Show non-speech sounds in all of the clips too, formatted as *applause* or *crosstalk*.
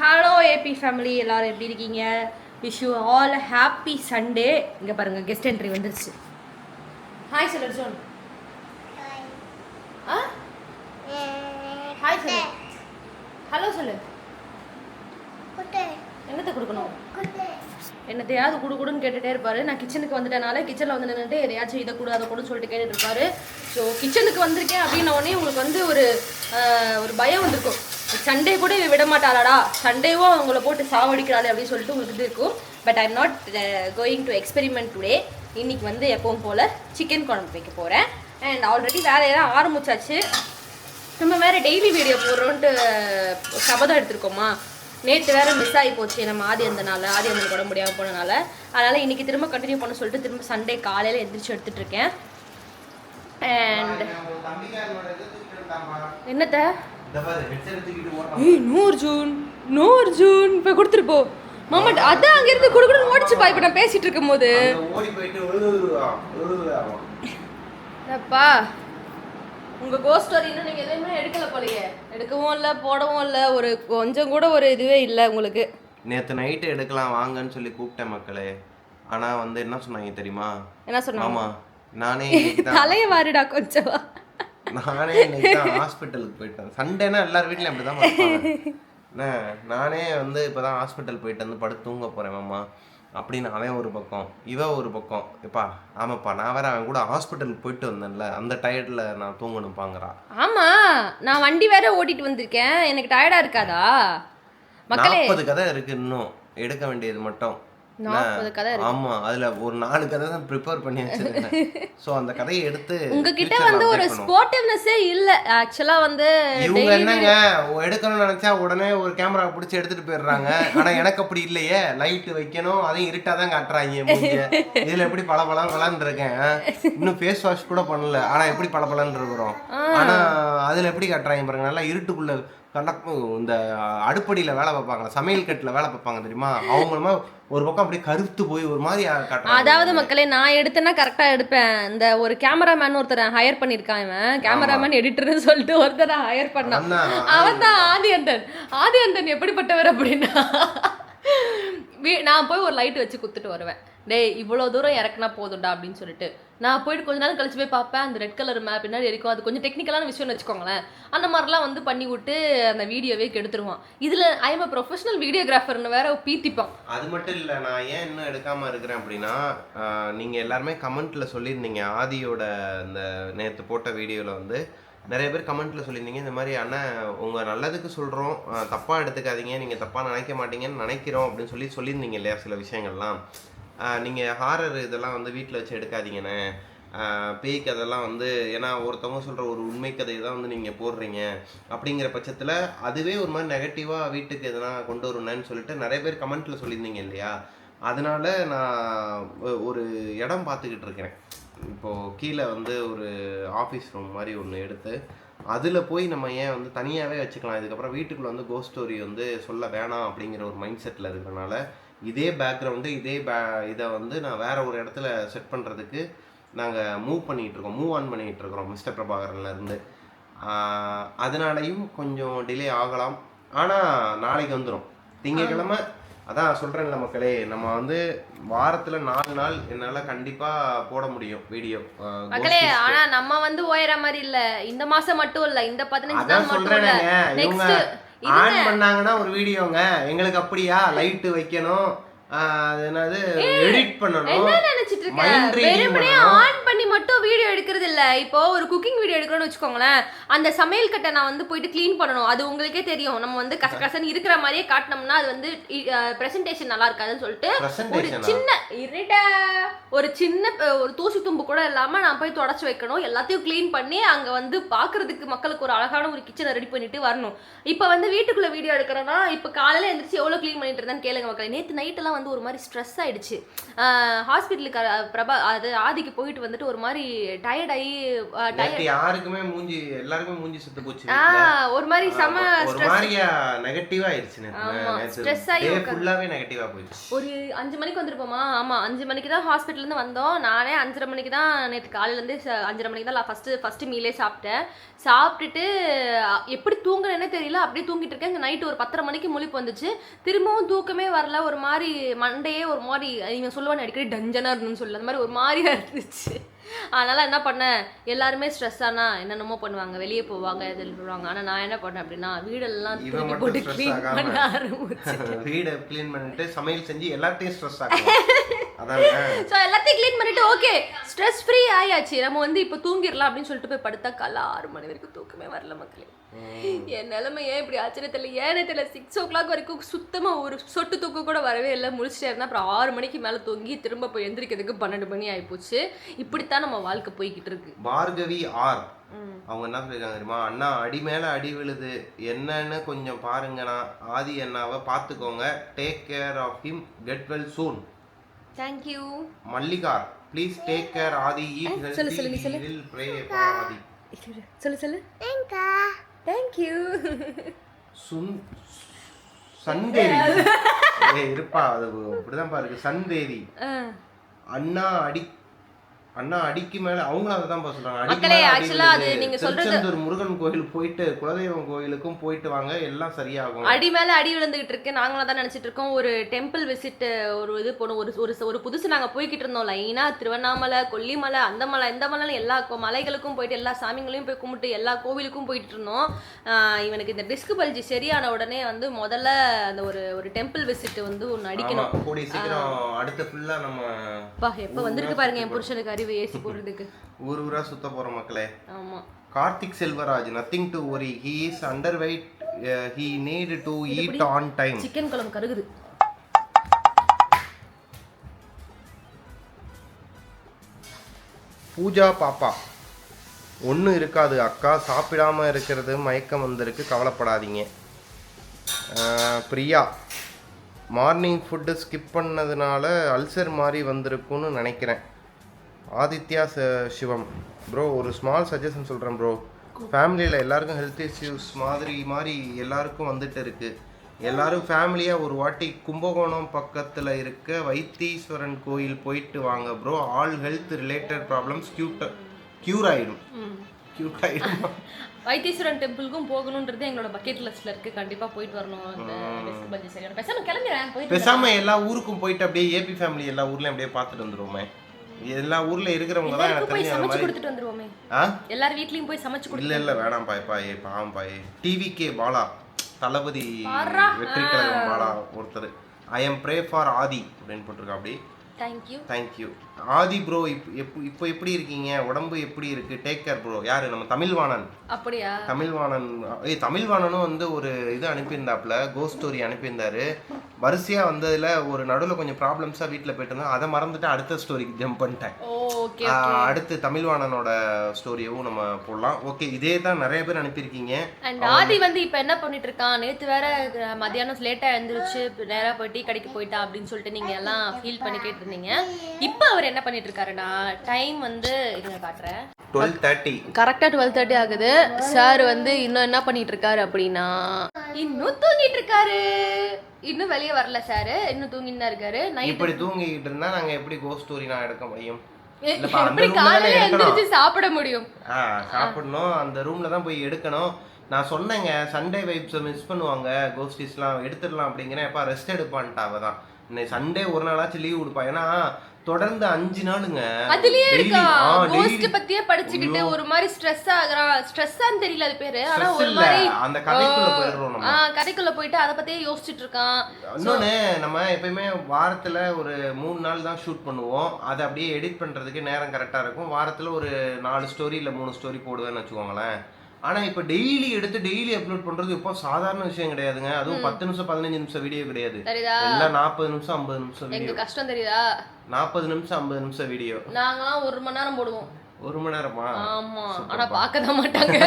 Hello AB family எல்லாரும் எப்படி இருக்கீங்க? Wish you all happy Sunday இங்கே பாருங்க கெஸ்ட் என்ட்ரி வந்துருச்சு. ஹாய் சொல்லு சொல் ஆ ஹாய் சொல்லு. ஹலோ சொல்லு. என்னத்தை கொடுக்கணும்? என்னத்தையாவது குடு குடுன்னு கேட்டுட்டே இருப்பாரு. நான் கிச்சனுக்கு வந்துட்டனால கிச்சனில் வந்து நின்றுட்டு எதையாச்சும் இதை கொடு அதை கொடுன்னு சொல்லிட்டு கேட்டுட்டு இருப்பாரு. ஸோ கிச்சனுக்கு வந்திருக்கேன் அப்படின்ன உடனே உங்களுக்கு வந்து ஒரு ஒரு பயம் வந்திருக்கும். சண்டே கூட இவ விட மாட்டாளாடா சண்டேவும் அவங்கள போட்டு சாவடிக்கிறாளே அப்படின்னு சொல்லிட்டு உங்களுக்கு இது இருக்கும். But I am not going to experiment today இன்னைக்கு வந்து எப்பவும் போல் சிக்கன் குழம்பு வைக்க போகிறேன் அண்ட் ஆல்ரெடி வேலையெல்லாம் ஆரம்பிச்சாச்சு. நம்ம வேற டெய்லி வீடியோ போடுறோன்ட்டு சபதம் எடுத்திருக்கோமா? நேற்று வேற மிஸ் ஆகி போச்சு. நம்ம ஆதி அந்தனால ஆதி அந்தன் கூட முடியாமல் போனனால. அதனால இன்னைக்கு திரும்ப கண்டினியூ பண்ண சொல்லிட்டு திரும்ப சண்டே காலையில் எந்திரிச்சு எடுத்துட்டு இருக்கேன். அண்ட் என்னத்த? ஏய் நூறு ஜூன் நூறு ஜூன் இப்போ கொடுத்துட்டு போ. மாமா அதான் அங்கேருந்து கொடுக்கணும் ஓடிச்சுப்பா இப்போ நான் பேசிட்டு இருக்கும் போது அப்பா உங்க ஸ்டோரி இன்னும் நீங்க எதுவுமே எடுக்கல போலயே. எடுக்கவும் இல்ல போடவும் இல்ல. ஒரு கொஞ்சம் கூட ஒரு இதுவே இல்ல உங்களுக்கு. நேத்து நைட்டு எடுக்கலாம் வாங்கன்னு சொல்லி கூப்பிட்டேன் மக்களே. ஆனா வந்து என்ன சொன்னாங்க தெரியுமா? என்ன சொன்னாங்க? நானே *laughs* தலைய வாருடா கொஞ்சம் நானே இன்னைக்கு தான் ஹாஸ்பிட்டலுக்கு போயிட்டேன் சண்டேனா எல்லார் வீட்லயும் அப்படிதான் பார்ப்பாங்க. என்ன, நானே வந்து இப்பதான் ஹாஸ்பிட்டல் போயிட்டு வந்து படுத்து தூங்க போறேன் மாமா. அப்படின்னு அவன் ஒரு பக்கம் இவ ஒரு பக்கம். எப்பா ஆமாப்பா நான் வேற அவன் கூட ஹாஸ்பிட்டலுக்கு போயிட்டு வந்தேன்ல அந்த டயர்டில் நான் தூங்கணும்பாங்கிறா. ஆமா நான் வண்டி வேற ஓட்டிட்டு வந்திருக்கேன். எனக்கு டயர்டா இருக்காதா? மக்களே. நாற்பது கதை இருக்கு இன்னும். எடுக்க வேண்டியது மட்டும். ஆமா அதுல ஒரு நாலு கதை தான் ப்ரிப்பேர் பண்ணி வச்சிருக்கேன் சோ *laughs* அந்த கதையை எடுத்து உங்ககிட்ட வந்து ஒரு. ஸ்போர்ட்டிவ்னஸே இல்ல. ஆக்சுவலா வந்து இவங்க என்னங்க எடுக்கணும்னு நினைச்சா உடனே ஒரு கேமரா பிடிச்சி எடுத்துட்டு போயிடுறாங்க. ஆனா எனக்கு அப்படி இல்லையே. லைட் வைக்கணும் அதையும் இருட்டா தான் காட்டுறாங்க. இதுல எப்படி பல பலன்னு இருக்கேன் இன்னும் ஃபேஸ் வாஷ் கூட பண்ணல. ஆனா எப்படி பல இருக்கிறோம். ஆனா அதுல எப்படி காட்டுறாங்க பாருங்க நல்லா இருட்டுக்குள்ள கண்டக்கு இந்த அடுப்படியில வேலை பார்ப்பாங்க சமையல் கட்டுல வேலை பார்ப்பாங்க தெரியுமா? அவங்களுமா ஒரு பக்கம் அப்படியே கருத்து போய் ஒரு மாதிரி காட்டுறாங்க. அதாவது மக்களே நான் எடுத்தேன்னா கரெக்டா எடுப்பேன். இந்த ஒரு கேமராமேன் ஒருத்தரை ஹையர் பண்ணிருக்கான் இவன். கேமராமேன் எடிட்டர்னு சொல்லிட்டு ஒருத்தரை ஹையர் பண்ணான். அவன் தான் ஆதி அந்தன் ஆதி அந்தன் எப்படிப்பட்டவர் அப்படின்னா நான் போய் ஒரு லைட் வச்சு குத்துட்டு வருவேன். டேய் இவ்வளோ தூரம் இறக்குனா போதும்டா அப்படின்னு சொல்லிட்டு. நான் போயிட்டு கொஞ்ச நேரம் கழிச்சு போய் பார்ப்பேன். அந்த ரெட் கலர் மேப் பின்னாடி இருக்கும். அது கொஞ்சம் டெக்னிக்கலான விஷயம்னு வச்சுக்கோங்களேன். அந்த மாதிரிலாம் வந்து பண்ணி விட்டு அந்த வீடியோவே கெடுத்துருவான். இதில் ஐ எம் ப்ரொஃபஷனல் வீடியோகிராஃபர்னு வேற பீத்திப்பான். அது மட்டும் இல்லை நான் ஏன் இன்னும் எடுக்காமல் இருக்கிறேன் அப்படின்னா நீங்கள் எல்லாருமே கமெண்ட்ல சொல்லியிருந்தீங்க. ஆதியோட இந்த நேற்று போட்ட வீடியோவில் வந்து நிறைய பேர் கமெண்ட்டில் சொல்லியிருந்தீங்க. இந்த மாதிரி அண்ணன் உங்கள் நல்லதுக்கு சொல்கிறோம் தப்பாக எடுத்துக்காதீங்க. நீங்கள் தப்பாக நினைக்க மாட்டீங்கன்னு நினைக்கிறோம். அப்படின்னு சொல்லி சொல்லியிருந்தீங்க இல்லையா சில விஷயங்கள்லாம். நீங்கள் ஹாரர் இதெல்லாம் வந்து வீட்டில் வச்சு எடுக்காதீங்கண்ணே. பேய் கதைலாம் வந்து ஏன்னா ஒருத்தவங்க சொல்கிற ஒரு உண்மை கதையை தான் வந்து நீங்கள் போடுறீங்க. அப்படிங்கிற பட்சத்தில் அதுவே ஒரு மாதிரி நெகட்டிவாக வீட்டுக்கு எதனா கொண்டு வரணுன்னு சொல்லிட்டு நிறைய பேர் கமெண்ட்டில் சொல்லியிருந்தீங்க இல்லையா? அதனால் நான் ஒரு இடம் பார்த்துக்கிட்டு இருக்கிறேன் இப்போது கீழே வந்து ஒரு ஆஃபீஸ் ரூம் மாதிரி ஒன்று எடுத்து அதில் போய் நம்ம ஏன் வந்து தனியாகவே வச்சுக்கலாம். இதுக்கப்புறம் வீட்டுக்குள்ளே வந்து கோஸ்ட் ஸ்டோரி வந்து சொல்ல வேணாம் அப்படிங்கிற ஒரு மைண்ட் செட்டில் இருக்கிறனால இதே பேக்ரவுண்டு இதே பே இதை வந்து நான் வேற ஒரு இடத்துல செட் பண்ணுறதுக்கு நாங்கள் மூவ் பண்ணிகிட்டு இருக்கோம். மூவ் ஆன் பண்ணிகிட்டு இருக்கிறோம் மிஸ்டர் பிரபாகரன்ல இருந்து. ஆஹ் அதனாலையும் கொஞ்சம் டிலே ஆகலாம். ஆனால் நாளைக்கு வந்துடும் திங்கக்கிழமை அதான் சொல்கிறேன்ல மக்களே நம்ம வந்து வாரத்தில் நாலு நாள் என்னால் கண்டிப்பாக போட முடியும் வீடியோ மக்களே ஆனா நம்ம வந்து ஓயற மாதிரி இல்ல. இந்த மாசம் மட்டும் இல்ல இந்த பதினஞ்சு நாள் மட்டும் இல்ல. ஆன் பண்ணாங்கன்னா ஒரு வீடியோங்க. எங்களுக்கு அப்படியா? லைட் வைக்கணும். அது என்னது? எடிட் பண்ணணும். வெறுமனே. ஆன் பண்ணி மட்டும் வீடியோ எடுக்கிறது இல்ல. இப்போ ஒரு குக்கிங் வீடியோ எடுக்கிறோம்னு வச்சுக்கோங்களேன். அந்த சமையல் கட்டை நான் வந்து போயிட்டு க்ளீன் பண்ணணும். அது உங்களுக்கே தெரியும். நம்ம வந்து கச கசன்னு இருக்கிற மாதிரியே காட்டினோம்னா அது வந்து பிரசன்டேஷன் நல்லா இருக்காதுன்னு சொல்லிட்டு ஒரு? சின்ன இருட்ட ஒரு சின்ன ஒரு தூசி தும்பு கூட இல்லாம நான் போய் தொடச்சு வைக்கணும். எல்லாத்தையும் க்ளீன் பண்ணி அங்க வந்து பாக்குறதுக்கு மக்களுக்கு ஒரு அழகான ஒரு கிச்சனை ரெடி பண்ணிட்டு வரணும். இப்போ வந்து வீட்டுக்குள்ள வீடியோ எடுக்கிறோம்னா இப்போ காலையில எந்திரிச்சு எவ்வளவு க்ளீன் பண்ணிட்டு இருந்தேன்னு கேளுங்க மக்களே. நேத்து நைட் எல்லாம் வந்து ஒரு மாதிரி ஸ்ட்ரெஸ் ஆயிடுச்சு. ஹாஸ்பிட்டலுக்கு பிரபா அது ஆதிக்கு போயிட்டு வந்துட்டு ஒரு மாதிரி டயர்ட் ஆகி டயர்ட் யாருக்குமே மூஞ்சி எல்லாருக்குமே மூஞ்சி செத்து போச்சு. ஒரு மாதிரி செம ஒரு ஸ்ட்ரெஸ் மாதிரியா நெகட்டிவா ஆமா, stress ஆகி ஃபுல்லாவே நெகட்டிவா போயிடுச்சு. ஒரு அஞ்சு மணிக்கு வந்திருப்போமா? ஆமா அஞ்சு மணிக்கு தான் ஹாஸ்பிட்டல்ல இருந்து வந்தோம். நானே அஞ்சரை மணிக்கு தான் நேற்று காலையில இருந்து அஞ்சரை மணிக்கு தான் ஃபர்ஸ்ட் ஃபர்ஸ்ட் மீலே சாப்பிட்டேன். சாப்பிட்டுட்டு எப்படி தூங்குறேன்னே தெரியல. அப்படியே தூங்கிட்டு இருக்கேன். இந்த நைட்டு ஒரு பத்தரை மணிக்கு முழிப்பு வந்துச்சு. திரும்பவும் தூக்கமே வரல. ஒரு மாதிரி மண்டையே ஒரு மாதிரி இவன் சொல்லுவான் அடிக்கடி டஞ்சனா இருந்துன்னு சொல்லு. அந்த மாதிரி ஒரு மாதிரியா இருந்துச்சு. அதனால என்ன பண்ணேன்? எல்லாருமே ஸ்ட்ரெஸ் ஆனா என்னென்னமோ பண்ணுவாங்க. வெளியே போவாங்க இதில் போவாங்க. ஆனா நான் என்ன பண்ணேன் அப்படின்னா வீடெல்லாம் தூக்கி போட்டு க்ளீன். பண்ண ஆரம்பிச்சு வீடை க்ளீன் பண்ணிட்டு சமையல் செஞ்சு எல்லாத்தையும் ஸ்ட்ரெஸ் ஆகும் *laughs* ஸோ எல்லாத்தையும் க்ளீன் பண்ணிட்டு ஓகே ஸ்ட்ரெஸ் ஃப்ரீ ஆயாச்சு. நம்ம வந்து இப்போ தூங்கிடலாம் அப்படின்னு சொல்லிட்டு போய் படுத்தா காலைல ஆறு மணி வரைக்கும் தூக்கமே வரல மக்களே. என் நிலைமை ஏன் இப்படி ஆச்சுன்னு தெரியல. ஏனே தெரியல சிக்ஸ் ஓ கிளாக் வரைக்கும் சுத்தமாக ஒரு சொட்டு தூக்கம் கூட வரவே இல்லை. முடிச்சிட்டே இருந்தா அப்புறம் ஆறு மணிக்கு மேலே தூங்கி திரும்ப போய் எந்திரிக்கிறதுக்கு பன்னெண்டு மணி ஆயிப்போச்சு. இப்படித்தான் நம்ம வாழ்க்கை போய்கிட்டு இருக்கு. பார்கவி ஆர். அவங்க என்ன சொல்லிருக்காங்க தெரியுமா? அண்ணா அடி மேல அடி விழுது. என்னன்னு கொஞ்சம் பாருங்கண்ணா. ஆதி அண்ணாவை பார்த்துக்கோங்க. Take care of him get well soon thank you மல்லிகார் please take care Aadhi eat சொல்லு, சொல்லு, நீ சொல்லு. Healthy will pray for Aadhi. சொல்லு சொல்லு. தேங்க்யூ சுன் சன்தேவி *laughs* ஏய் இருப்பா அது இப்படிதான் பாருக்கு சன்தேவி அண்ணா அடி அண்ணா அடிக்கு மேல அவங்களும் அதை தான் சொல்றாங்க. மக்களே, actually அது. நீங்க சொல்றது- முருகன் கோயில் போயிட்டு குலதெய்வம் கோயிலுக்கும் போயிட்டு வாங்க எல்லாம் சரியாகும். அடி மேல அடி விழுந்துகிட்டு இருக்கு. நாங்களும் தான் நினைச்சிட்டு இருக்கோம். ஒரு டெம்பிள் விசிட் ஒரு இது போனோம். ஒரு ஒரு ஒரு புதுசு நாங்க போய்கிட்டு இருந்தோம். லைனா திருவண்ணாமலை கொல்லிமலை அந்த மலை இந்த மலை எல்லா மலைகளுக்கும் போயிட்டு எல்லா சாமிங்களையும் போய் கும்பிட்டு எல்லா கோவிலுக்கும் போயிட்டு இருந்தோம். இவனுக்கு இந்த டிஸ்க் பல்ஜி சரியான உடனே வந்து முதல்ல அந்த ஒரு ஒரு டெம்பிள் விசிட் வந்து ஒன்று ஆமா அடிக்கணும் கூடிய சீக்கிரம் அடுத்த ஃபுல்லா நம்ம எப்ப வந்திருக்கு பாருங்க என் புருஷனுக்கு அறிவு ஏசி போடுறதுக்கு ஊர் ஊரா சுத்த போறோம் மக்களே. ஆமா. Karthik Selvaraj nothing to worry he is under weight he need to eat on time chicken குழம்பு கருகுது. பூஜா பாப்பா. ஒன்றும் இருக்காது அக்கா. சாப்பிடாம இருக்கிறது மயக்கம் வந்திருக்கு. கவலைப்படாதீங்க. பிரியா மார்னிங் ஃபுட்டு ஸ்கிப் பண்ணதுனால அல்சர் மாதிரி வந்திருக்கும்னு நினைக்கிறேன். ஆதித்யா சிவம். ப்ரோ ஒரு ஸ்மால் சஜஷன் சொல்கிறேன் ப்ரோ ஃபேமிலியில் எல்லாருக்கும் ஹெல்த் இஷ்யூஸ் மாதிரி மாதிரி எல்லாருக்கும் வந்துட்டு இருக்கு. எல்லாரும் ஃபேமிலியாக ஒரு வாட்டி கும்பகோணம் பக்கத்தில் இருக்க வைத்தீஸ்வரன் கோயில் போயிட்டு வாங்க bro all health related problems cute cure ஆகிடும் க்யூட் ஆகிடும் வைத்தீஸ்வரன் டெம்பிளுக்கும் போகணுன்றது எங்களோட பக்கெட் லிஸ்ட்ல இருக்கு. கண்டிப்பா போயிட்டு வரணும். அந்த சரியான பேசாம கிளம்பிடுறேன். போயிட்டு பேசாம எல்லா ஊருக்கும் போயிட்டு அப்படியே ஏபி ஃபேமிலி எல்லா ஊர்லயும் அப்படியே பார்த்துட்டு வந்துருவோமே. எல்லா ஊர்ல இருக்கிறவங்க தான் எனக்கு போய் சமைச்சு கொடுத்துட்டு வந்துருவோமே. ஆ? எல்லார் வீட்லயும் போய் சமைச்சு கொடு இல்ல இல்ல வேணாம் பாய் பாய் பாவம் bye. TV K Bala. Thalapathy. Vettri Kazhagam Bala ஒருத்தர். I am pray for Aadhi அப்படின்னு போட்டிருக்கா அப்படி. தேங்க்யூ தேங்க்யூ ஆதி ப்ரோ இப்போ இப்போ எப்படி இருக்கீங்க? உடம்பு எப்படி இருக்கு? டேக் கேர் ப்ரோ யாரு? நம்ம தமிழ்வாணன். அப்படியா? தமிழ்வாணன் ஏய் தமிழ்வாணனும் வந்து ஒரு இது அனுப்பியிருந்தாப்புல கோ ஸ்டோரி அனுப்பியிருந்தாரு. வரிசையா வந்ததுல ஒரு நடுவில் கொஞ்சம் ப்ராப்ளம்ஸா வீட்டில் போயிட்டு இருந்தேன். அதை மறந்துட்டு அடுத்த ஸ்டோரிக்கு ஜம்ப் பண்ணிட்டேன். அடுத்து தமிழ்வாணனோட ஸ்டோரியவும் நம்ம போடலாம். ஓகே இதே தான் நிறைய பேர் அனுப்பியிருக்கீங்க. அண்ட் ஆதி வந்து இப்ப என்ன பண்ணிட்டு இருக்கான்? நேத்து வேற அஹ், மத்தியானம் லேட்டா எழுந்திருச்சு நேரா போய் டீ கடைக்கு போயிட்டா அப்படின்னு சொல்லிட்டு நீங்க எல்லாம் ஃபீல் பண்ணி கேட்டிருந்தீங்க. இப்ப அவர் என்ன பண்ணிட்டு இருக்காருன்னா டைம் வந்து இருங்க காட்டுறேன். டுவெல் தேர்ட்டி கரெக்டா டுவெல் தேர்ட்டி ஆகுது. சார் வந்து இன்னும் என்ன பண்ணிட்டு இருக்காரு அப்படின்னா இன்னும் தூங்கிட்டு இருக்காரு இன்னும் வெளியே வரல சார் இன்னும் தூங்கிட்டு தான் இருக்காரு. நைட் இப்படி தூங்கிக்கிட்டு இருந்தா நாங்க எப்படி கோ ஸ்டோரி நான் எடுக்க முடியும்? இல்லப்பா, அந்த எப்படி room ல தானே காலையில எடுக்கணும். எந்திரிச்சு சாப்பிட முடியும்? ஆ சாப்பிடணும். அந்த ரூம்ல தான் போய் எடுக்கணும். நான் சொன்னேங்க சண்டே வைப்ஸை மிஸ் பண்ணுவாங்க. கோஸ்டிஸ்லாம் எடுத்துடலாம் அப்படிங்கிறேன். எப்பா ரெஸ்ட் எடுப்பான்ட்டா அவ தான் இன்னைக்கு சண்டே ஒரு நாளாச்சும் லீவ் கொடுப்பா. ஏன்னா தொடர்ந்து அஞ்சு நாளுங்க. அதுலயே இருக்கா? கோஸ்ட் பத்தியே படிச்சுக்கிட்டு ஒரு மாதிரி ஸ்ட்ரெஸ் ஆகுறான் ஸ்ட்ரெஸ்ஸான்னு தெரியல அது பேரு. ஆனா ஒரு மாதிரி அந்த கதைக்குள்ள போயிடுறோம் நம்ம. கதைக்குள்ள போயிட்டு அதை பத்தியே யோசிச்சுட்டு இருக்கான். இன்னொன்னு நம்ம எப்பயுமே வாரத்துல ஒரு மூணு நாள் தான் ஷூட் பண்ணுவோம். அதை அப்படியே எடிட் பண்றதுக்கு நேரம் கரெக்டா இருக்கும். வாரத்துல ஒரு நாலு ஸ்டோரி இல்ல மூணு ஸ்டோரி போடுவேன்னு வச்சுக்கோங்களேன். ஆனா இப்ப டெய்லி எடுத்து டெய்லி அப்லோட் பண்றது இப்போ சாதாரண விஷயம் கிடையாதுங்க. அதுவும் பத்து நிமிஷம் பதினஞ்சு நிமிஷம் வீடியோ கிடையாது. எல்லாம் நாற்பது நிமிஷம் ஐம்பது நிமிஷம் வீடியோ கஷ்டம் தெரியுதா? நாற்பது நிமிஷம் ஐம்பது நிமிஷம் வீடியோ நாங்களாம் ஒரு மணி நேரம் போடுவோம். ஒரு மணி நேரமா? ஆமா. ஆனா பார்க்க தான் மாட்டாங்க.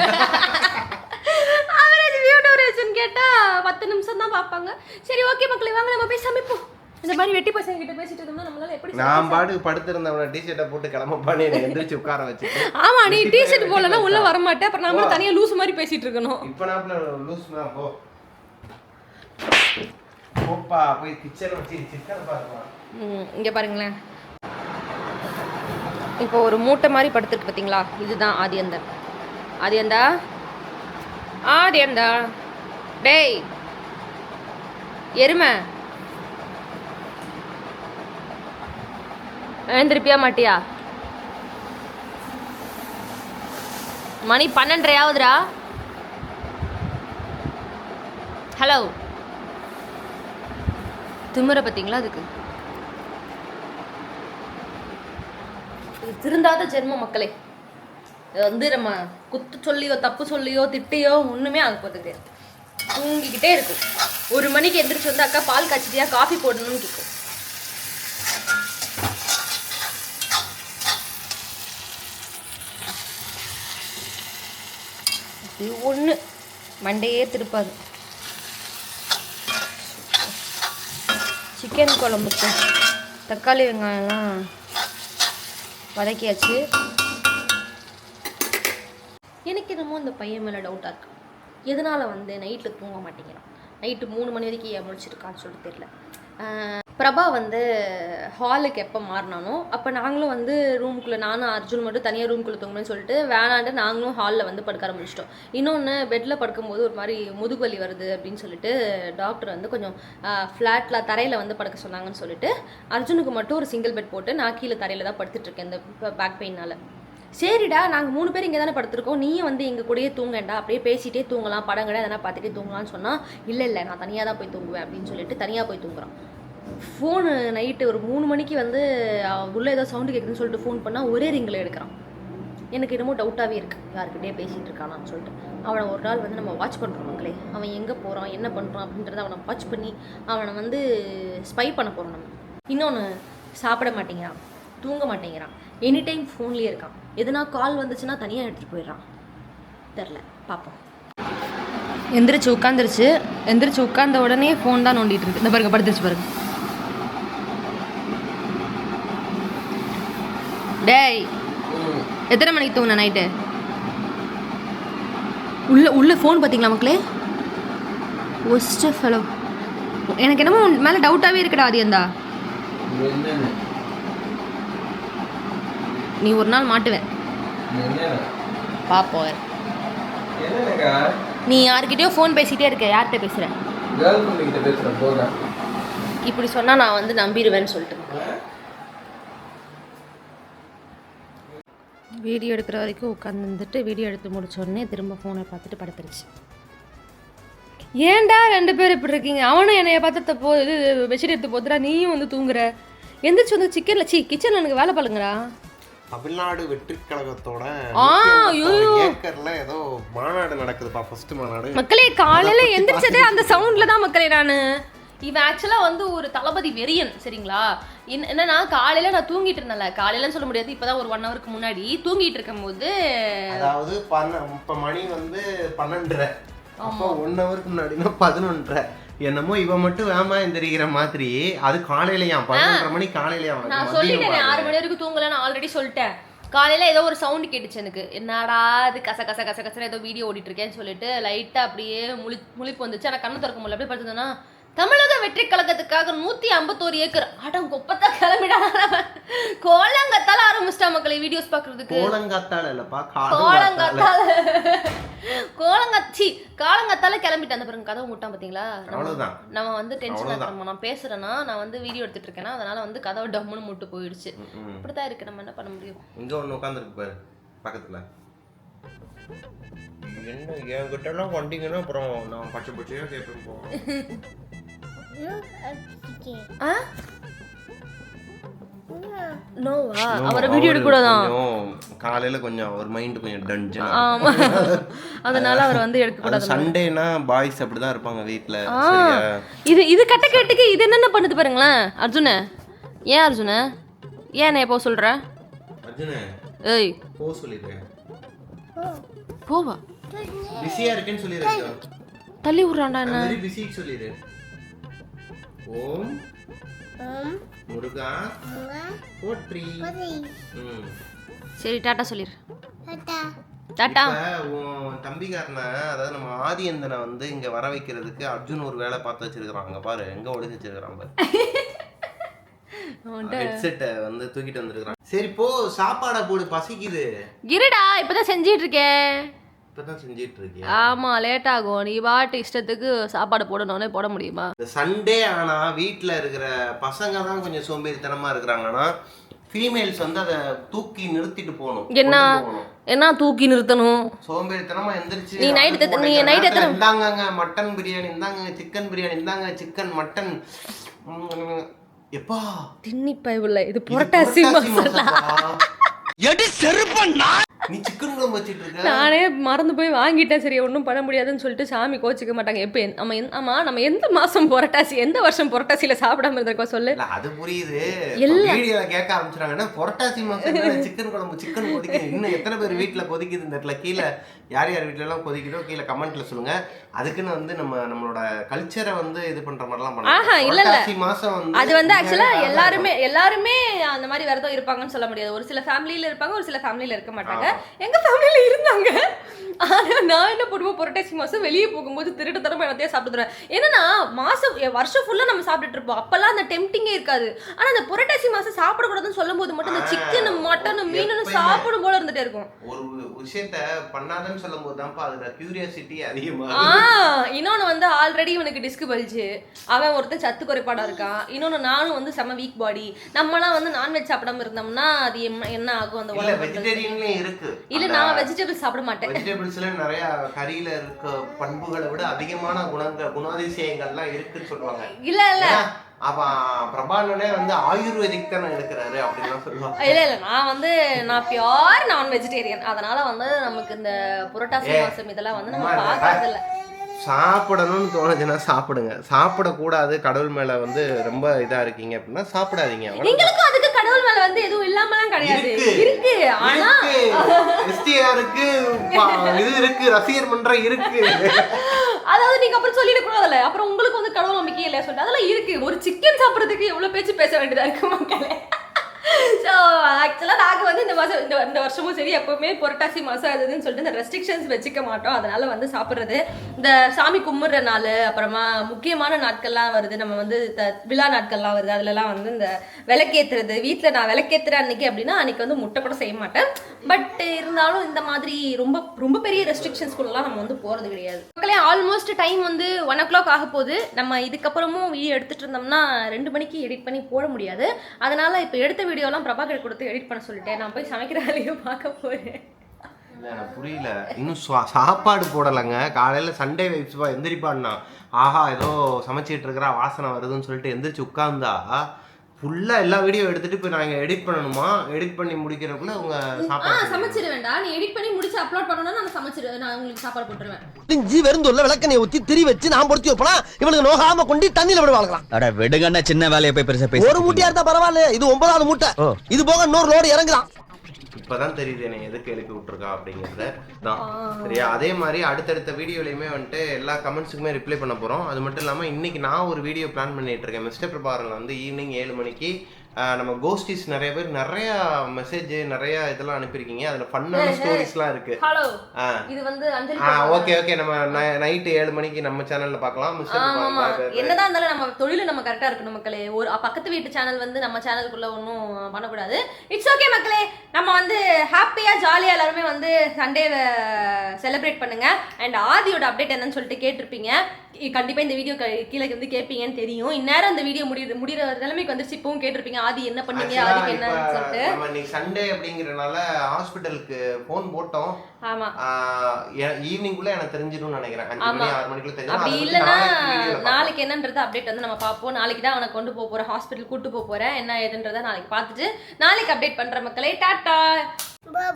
அவரேஜ் வியூ டியூரேஷன் கேட்டா பத்து நிமிஷம் தான் பார்ப்பாங்க. சரி ஓகே மக்களே வாங்க நம்ம போய் சமைப்போம். இந்த மாதிரி வெட்டி பசங்க கிட்ட பேசிட்டு இருந்தோம்னா நம்மளால எப்படி நான் பாட்டுக்கு படுத்திருந்தவன டிஷர்ட்டை போட்டு கிளம்பப்பான்னு என்னை எந்திரிச்சு உட்கார வச்சுட்டு. ஆமா நீ டிஷர்ட் போடலன்னா உள்ள வர மாட்டேன் அப்புறம் நாம தனியா லூஸ் மாதிரி பேசிட்டு இருக்கணும். இப்போ நான் லூஸ் தான் போ. போப்பா போய் கிச்சன் வச்சு சிக்கன் பாருமா இங்க பாருங்களேன். இப்போ ஒரு மூட்டை மாதிரி படுத்துருக்கு பார்த்தீங்களா இதுதான் ஆதியந்தன். ஆதியந்தா? ஆதியந்தா? டேய். எருமை. எழுந்திருப்பியா மாட்டியா? மணி பன்னெண்டரை ஆகுதுடா ஹலோ திமிர பார்த்தீங்களா அதுக்கு? இது திருந்தாத ஜென்ம மக்களே. இது வந்து நம்ம குத்து சொல்லியோ தப்பு சொல்லியோ திட்டியோ ஒன்றுமே ஆக போகிறது கிடையாது. தூங்கிக்கிட்டே இருக்கும். ஒரு மணிக்கு எந்திரிச்சு வந்து அக்கா பால் காய்ச்சிட்டியா? காஃபி போடணும்னு கேட்கும் இது ஒன்று மண்டையே திருப்பாது. சிக்கன் குழம்புக்கு தக்காளி வெங்காயம்லாம் வதக்கியாச்சு. எனக்கு என்னமோ இந்த பையன் மேலே டவுட்டாக இருக்குது எதனால் வந்து நைட்டில் தூங்க மாட்டேங்கிறான்? நைட்டு மூணு மணி வரைக்கும் ஏன் முழிச்சிருக்கான்னு சொல்லிட்டு தெரியல. பிரபா வந்து ஹாலுக்கு எப்போ மாறினானோ அப்போ நாங்களும் வந்து ரூமுக்குள்ளே நானும் அர்ஜுன் மட்டும் தனியாக ரூம்குள்ளே தூங்கணும்னு சொல்லிட்டு வேணாண்டு நாங்களும் ஹாலில் வந்து படுக்க ஆரம்பிச்சிட்டோம். இன்னொன்று பெட்டில் படுக்கும்போது ஒரு மாதிரி முதுகுவலி வருது அப்படின்னு சொல்லிட்டு டாக்டர் வந்து கொஞ்சம் ஃப்ளாட்டில் தரையில் வந்து படுக்க சொன்னாங்கன்னு சொல்லிட்டு அர்ஜுனுக்கு மட்டும் ஒரு சிங்கிள் பெட் போட்டு நான் கீழே தரையில் தான் படுத்துட்ருக்கேன் இந்த பேக் பெயினால் சரிடா நாங்கள் மூணு பேர் இங்கே தானே படுத்துருக்கோம். நீயும் வந்து எங்கள் கூடயே தூங்கண்டா அப்படியே பேசிகிட்டே தூங்கலாம் படம் எதனா பார்த்துட்டே தூங்கலாம்னு சொன்னால் இல்லை இல்லை நான் தனியாக தான் போய் தூங்குவேன் அப்படின்னு சொல்லிட்டு தனியாக போய் தூங்குறான். ஃபோனு நைட்டு ஒரு மூணு மணிக்கு வந்து உள்ளே ஏதோ சவுண்டு கேட்குதுன்னு சொல்லிட்டு ஃபோன் பண்ணால் ஒரே ரிங்கில் எடுக்கிறான். எனக்கு என்னமோ டவுட்டாகவே இருக்குது யாருக்கிட்டே பேசிகிட்டு இருக்கானான்னு சொல்லிட்டு. அவனை ஒரு நாள் வந்து நம்ம வாட்ச் பண்ணுறோம் மக்களே. அவன் எங்கே போகிறான் என்ன பண்ணுறான் அப்படின்றத அவனை வாட்ச் பண்ணி அவனை வந்து ஸ்பை பண்ண போகிறோம் நம்ம. இன்னொன்று சாப்பிட மாட்டேங்கிறான். தூங்க மாட்டேங்கிறான். எனி டைம் ஃபோன்லேயே இருக்கான். எதுனா கால் வந்துச்சுன்னா தனியாக எடுத்துகிட்டு போயிடுறான். தெரில பார்ப்போம். எந்திரிச்சு உட்காந்துருச்சு எந்திரிச்சு உட்காந்த உடனே ஃபோன் தான் நோண்டிட்டு இருக்கு. இந்த பாருங்க படுத்துருச்சு பாருங்க. டேய் எத்தனை மணிக்கு தூங்கின நைட்டு உள்ள உள்ள ஃபோன் பார்த்தீங்களா மக்களே? ஒஸ்ட் ஃபெலோ எனக்கு என்னமோ மேலே டவுட்டாகவே இருக்குடா அது எந்தா நீ ஒரு நாள் மாட்டுவேன் என்னக்கா நீ யார்கிட்டயோ ஃபோன் பேசிட்டே இருக்க யார்கிட்ட போக இப்படி சொன்னா நான் வந்து நம்பிடுவேன்னு சொல்லிட்டு வீடியோ எடுக்கிற வரைக்கும் உட்காந்துட்டு வீடியோ எடுத்து முடிச்ச உடனே திரும்ப ஃபோனை பார்த்துட்டு படுத்துருச்சு. ஏன்டா ரெண்டு பேர் இப்படி இருக்கீங்க? அவனும் என்னைய பார்த்து போ இது பெட்ஷீட் எடுத்து போத்துறா நீயும் வந்து தூங்குற. எந்திரிச்சு வந்து சிக்கன்ல சி கிச்சன்ல எனக்கு வேலை பாருங்கடா. தமிழ்நாடு வெற்றி கழகத்தோட ஏக்கர்ல ஏதோ மாநாடு நடக்குதுப்பா ஃபர்ஸ்ட் மாநாடு. மக்களே காலையில எந்திரிச்சதே அந்த சவுண்ட்ல தான் மக்களே நான். இவன் ஆக்சுவலா வந்து ஒரு தளபதி வெறியன் சரிங்களா? என்ன- என்னன்னா காலையில நான் தூங்கிட்டு இருந்தேன்ல. காலையிலன்னு சொல்ல முடியாது இப்பதான் ஒரு ஒன் ஹவருக்கு முன்னாடி தூங்கிட்டு இருக்கும்போது அதாவது பன்ன இப்ப மணி வந்து பன்னெண்டரை. அப்போ ஒன் ஹவருக்கு முன்னாடினா பதினொன்றரை. என்னமோ இவ மட்டும் வேமா எந்திரிக்கிற மாதிரி அது காலையிலயா? பதினொன்றரை மணி காலையிலயா? நான் சொல்லிட்டேன் ஆறு மணி வரைக்கும் தூங்கல நான் ஆல்ரெடி சொல்லிட்டேன். காலையில ஏதோ ஒரு சவுண்ட் கேட்டுச்சு எனக்கு. என்னடா அது கச கச கச கசன்னு ஏதோ வீடியோ ஓடிட்டு இருக்கேன்னு சொல்லிட்டு லைட்டா அப்படியே முழி முழிப்பு வந்துச்சு. ஆனா கண்ணு திறக்க முடியல. அப்படியே படுத்ததுன்னா தமிழக வெற்றி கழகத்துக்காக நூத்தி ஐம்பத்தோரு ஏக்கர். ஆடம் கொப்பத்தா கிளம்பிடா கோலங்கத்தால ஆரம்பிச்சிட்டா மக்களை வீடியோஸ் பாக்குறதுக்கு கோலங்காத்தால இல்லப்பா காலங்காத்தால. கோலங்கத்தால கோலங்கச்சி காலங்கத்தால கிளம்பிட்டு அந்த பாருங்க கதவு முட்டான் பாத்தீங்களா? நம்ம- வந்து டென்ஷன். ஆகிறோம் நான் பேசுறேன்னா நான் வந்து வீடியோ எடுத்துட்டு இருக்கேன்னா அதனால வந்து கதவு டம்முன்னு முட்டு போயிடுச்சு. ம். இப்படிதான் இருக்கு. நம்ம என்ன பண்ண முடியும்? இங்க ஒண்ணு உட்காந்துருக்கு பாரு பக்கத்துல. என்ன என்கிட்ட எல்லாம் வந்தீங்கன்னா அப்புறம் நான் பச்சை பச்சையா கேட்பேன் போ ஆ நோவா அவரை வீடியோ எடுக்க கூடாதான் கொஞ்சம் காலையில கொஞ்சம் ஒரு மைண்ட் கொஞ்சம் டஞ்சன் ஆமா. *laughs* அதனால அவர் வந்து எடுக்க கூடாது சண்டேனா பாய்ஸ் அப்படிதான் இருப்பாங்க வீட்ல இது இது கட்ட கேட்டுக்கு இது என்னென்ன பண்ணுது பாருங்களேன் அர்ஜுன. ஏன் அர்ஜுன? ஏன் எப்போ சொல்ற? அர்ஜுனே ஏய். போ சொல்லிடுறேன் போவா? பிஸியா இருக்கேன்னு சொல்லிடுறேன் தள்ளி விட்றான்டா என்ன? வெரி பிஸி சொல்லிடு. ஓம். ஓம். முருகா. போற்றி. ம். சரி டாட்டா சொல்லிடு டாட்டா. டாட்டா. தம்பிக்காரனை அதாவது நம்ம ஆதியந்தனை வந்து இங்க வர வைக்கிறதுக்கு அர்ஜுன் ஒரு வேலை பார்த்து வச்சிருக்கான் அங்க பாரு எங்க ஒளிச்சு வச்சிருக்கான் பாரு. *laughs* ஹெட்செட்டை வந்து தூக்கிட்டு வந்திருக்கான் சரி போ சாப்பாடை போடு பசிக்குது. இருடா இப்பதான் செஞ்சிட்டு இருக்கேன். ஆமா லேட் ஆகும் நீ பாட்டு இஷ்டத்துக்கு சாப்பாடு போடணும்னே போட முடியுமா? இந்த சண்டே ஆனா வீட்ல இருக்கிற பசங்க தான் கொஞ்சம் சோம்பேறித்தனமா இருக்கிறாங்கன்னா ஃபீமேல்ஸ் வந்து அதை தூக்கி நிறுத்திட்டு போகணும். என்ன? என்ன தூக்கி நிறுத்தணும்? சோம்பேறித்தனமா எந்திரிச்சு நீ எத்த- நீ நேரத்துல எத்தனை- இந்தாங்கங்க மட்டன் பிரியாணி இந்தாங்க சிக்கன் பிரியாணி இந்தாங்க சிக்கன் மட்டன் எப்பா? தின்னி பயவுள்ள இது புரட்டாசி மசாலா மாசம்ப்பா. நீ சிக்கன் குழம்பு வச்சிட்டு இருக்க? நானே மறந்து போய் வாங்கிட்டேன். சரி ஒன்றும் பண்ண முடியாதுன்னு சொல்லிட்டு சாமி கோச்சிக்க மாட்டாங்க. எப்போ நம்ம ஆமா நம்ம எந்த மாசம் புரட்டாசி எந்த வருஷம் புரட்டாசியில சாப்பிடாம இருந்திருக்கோம் சொல்லு. அது புரியுது. எல்லா- வீடியோல கேட்க ஆரம்பிச்சிட்டாங்கன்னா புரட்டாசி மாசம் சிக்கன் குழம்பு சிக்கன் கொதிக்குது. இன்னும் எத்தனை பேர் வீட்ல கொதிக்குது இந்த இடத்துல கீழே யார் யார் வீட்ல எல்லாம் கொதிக்குதோ கீழே கமெண்ட்ல சொல்லுங்க. அதுக்குன்னு வந்து நம்ம நம்மளோட கல்ச்சரை வந்து இது பண்ற மாதிரிலாம் பண்ணலாம் இல்ல, இல்ல. மாசம் வந்து அது வந்து ஆக்சுவலா எல்லாருமே எல்லாருமே அந்த மாதிரி விரதம் இருப்பாங்கன்னு சொல்ல முடியாது. ஒரு சில ஃபேமிலியில இருப்பாங்க ஒரு சில ஃபேமிலியில இருக்க மாட்டாங்க. எங்க ஃபேமிலியில இருந்தாங்க. ஆனா நான் என்ன பண்ணுவோம் புரட்டாசி மாசம் வெளியே போகும்போது திருட்டுத்தனமா எல்லாத்தையும் சாப்பிட்டுறேன் என்னன்னா மாசம் வருஷம் ஃபுல்லா நம்ம சாப்பிட்டுட்டு இருப்போம். அப்பெல்லாம் அந்த டெம்டிங்கே இருக்காது. ஆனா அந்த புரட்டாசி மாசம் சாப்பிடக்கூடாதுன்னு சொல்லும் போது மட்டும் இந்த சிக்கன் மட்டன் மீன் எப்பயுமே. சாப்பிடும் போல இருந்துட்டே இருக்கும். ஒரு விஷயத்த பண்ணாதன்னு சொல்லும் போது தான்ப்பா அதுல கியூரியாசிட்டி அதிகமா ஆ இன்னொன்னு வந்து ஆல்ரெடி இவனுக்கு டிஸ்க் பலிச்சு அவன் ஒருத்தன் சத்து குறைபாடா இருக்கான். இன்னொன்னு நானும் வந்து செம வீக் பாடி நம்மலாம் வந்து நான்வெஜ் சாப்பிடாம இருந்தோம்னா அது என்ன ஆகும் அந்த உடம்பு இருக்கு. இல்ல நான் வெஜிடபிள்ஸ் சாப்பிட மாட்டேன் வெஜிடபிள்ஸ்ல நிறைய கறியில இருக்க பண்புகளை விட அதிகமான குணங்கள் குணாதிசயங்கள்லாம் இருக்குன்னு சொல்லுவாங்க. இல்ல இல்ல. அவன் பிரபானனே வந்து ஆயுர்வேதிக் தானே எடுக்கிறாரு அப்படின்னு சொல்லுவாங்க. இல்ல இல்ல நான் வந்து நான் பியோர் நான் வெஜிடேரியன் அதனால வந்து நமக்கு இந்த புரட்டாசி மாசம் இதெல்லாம் வந்து நம்ம அம்மா, பாக்குறது இல்ல. சாப்பிடணும்னு தோணுச்சுன்னா சாப்பிடுங்க. சாப்பிடக்கூடாது கடவுள் மேல வந்து ரொம்ப இதா இருக்கீங்க அப்படின்னா சாப்பிடாதீங்க. எங்களுக்கும் அதுக்கு கடவுள் மேல வந்து எதுவும் இல்லாமலாம் கிடையாது. இருக்கு. ஆனா எஸ்டிஆருக்கு இது இருக்கு ரசிகர் மன்றம் இருக்கு. அதாவது நீங்க அப்புறம் சொல்லிட கூடாதுல்ல அப்புறம் உங்களுக்கு வந்து கடவுள் நம்பிக்கை இல்லையா சொல்லிட்டு? அதெல்லாம் இருக்கு. ஒரு சிக்கன் சாப்பிடுறதுக்கு எவ்வளவு பேச்சு பேச வேண்டியதா இருக்கு மக்களே? ஸோ ஆக்சுவலாக நாங்கள் வந்து இந்த மாதம் இந்த இந்த வருஷமும் சரி எப்போவுமே புரட்டாசி மாதம் அதுன்னு சொல்லிட்டு இந்த ரெஸ்ட்ரிக்ஷன்ஸ் வச்சுக்க மாட்டோம். அதனால வந்து சாப்பிட்றது. இந்த சாமி கும்பிட்ற நாள் அப்புறமா முக்கியமான நாட்கள்லாம் வருது. நம்ம வந்து த விழா நாட்கள்லாம் வருது. அதுலலாம் வந்து இந்த விளக்கேற்றுறது வீட்டில் நான் விளக்கேற்றுறேன் அன்னைக்கு அப்படின்னா அன்னைக்கு வந்து முட்டை கூட செய்ய மாட்டேன். பட் இருந்தாலும் இந்த மாதிரி ரொம்ப ரொம்ப பெரிய ரெஸ்ட்ரிக்ஷன்ஸ்குள்ளலாம் நம்ம வந்து போகிறது கிடையாது. மக்களே ஆல்மோஸ்ட் டைம் வந்து ஒன் ஓ கிளாக் ஆக போகுது. நம்ம இதுக்கப்புறமும் வீடியோ எடுத்துகிட்டு இருந்தோம்னா ரெண்டு மணிக்கு எடிட் பண்ணி போட முடியாது. அதனால் இப்போ எடுத்த வீடியோலாம் பிரபாகர் கொடுத்து எடிட் பண்ண சொல்லிட்டேன். நான் போய் சமைக்கிற வேலையை பார்க்க போறேன். எனக்கு புரியல. இன்னும் சாப்பாடு போடலைங்க. காலையில் சண்டே வைப்ஸ்பா எந்திரிப்பான்னா. ஆஹா ஏதோ சமைச்சிட்டு இருக்கிறா வாசனை வருதுன்னு சொல்லிட்டு எந்திரிச்சு உட்காந்தா ஃபுல்லா எல்லா வீடியோ எடுத்துட்டு போய் நாங்க எடிட் பண்ணணுமா? எடிட் பண்ணி முடிக்கிறதுக்குள்ள அவங்க ஆ சாப்பாடு வேண்டாம். நீ எடிட் பண்ணி முடிச்சு அப்லோட் பண்ணணும்னா நான் சமைச்சிடு நான் உங்களுக்கு சாப்பாடு போட்டுருவேன். முடிஞ்சு வெறுந்தூர்ல விளக்கணைய ஊத்தி திரி வச்சு நான் பொருத்தி வைப்பனா? இவனுக்கு நோகாம கொண்டு தண்ணியில விட வளர்க்கலாம். அட விடுங்கண்ணா சின்ன வேலையை போய் பெருசா பேசி ஒரு மூட்டையா இருந்தா பரவாயில்ல இது ஒன்பதாவது மூட்டை. இது போக இன்னொரு லோடு இறங்குறான் இப்பதான் தெரியுது என்னை எதுக்கு எழுப்பி விட்டுருக்கா அப்படிங்கிறது. தான். சரியா? அதே மாதிரி அடுத்தடுத்த வீடியோலையுமே வந்துட்டு எல்லா கமெண்ட்ஸுக்குமே ரிப்ளை பண்ண போறோம். அது மட்டும் இல்லாம இன்னைக்கு நான் ஒரு வீடியோ பிளான் பண்ணிட்டு இருக்கேன். மிஸ்டர் பிரபாரன்ல வந்து ஈவினிங் ஏழு மணிக்கு நம்ம கோஸ்டிஸ் நிறைய பேர் நிறைய மெசேஜ் நிறைய இதெல்லாம் அனுப்பியிருக்கீங்க. அதுல ஃபன்னான ஸ்டோரிஸ்லாம் இருக்கு. இது வந்து அஞ்சலி ஓகே ஓகே நம்ம நைட்டு ஏழு மணிக்கு நம்ம சேனல்ல பார்க்கலாம். என்னதான் இருந்தாலும் நம்ம தொழில நம்ம கரெக்டா இருக்கணும் மக்களே. ஒரு பக்கத்து வீட்டு சேனல் வந்து நம்ம சேனலுக்குள்ள ஒன்றும் பண்ணக்கூடாது. இட்ஸ் ஓகே மக்களே. நம்ம வந்து ஹாப்பியா ஜாலியா எல்லாருமே வந்து சண்டேவை செலிப்ரேட் பண்ணுங்க. அண்ட் ஆதியோட அப்டேட் என்னன்னு சொல்லிட்டு கேட்டிருப்பீங்க. இ- கண்டிப்பா இந்த வீடியோ கீழே வந்து கேட்பீங்கன்னு தெரியும். இந்நேரம் இந்த வீடியோ முடிய முடிகிற நிலைமைக்கு வந்துருச்சு. இப்பவும் கேட்டிருப்பீங்க ஆதி என்ன பண்ணீங்க ஆதிக்கு என்னன்னு சொல்லிட்டு. நம்ம இன்னைக்கு சண்டே அப்படிங்கறனால ஹாஸ்பிட்டலுக்கு ஃபோன் போட்டோம். ஆமா. ஈவினிங்குள்ள எனக்கு தெரிஞ்சிடும்னு நினைக்கிறேன். அஞ்சு ஆமா. மணி ஆறு மணிக்குள்ள தெரிஞ்சிடும். அப்படி இல்லைன்னா நாளைக்கு என்னன்றது அப்டேட் வந்து நம்ம பார்ப்போம். நாளைக்கு தான் அவனை கொண்டு போக ஹாஸ்பிட்டல் கூட்டு போக போறேன். என்ன ஏதுன்றதை நாளைக்கு பார்த்துட்டு நாளைக்கு அப்டேட் பண்ற மக்களே tata.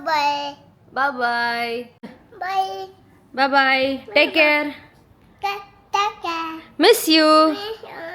Bye bye bye bye take care tata miss you miss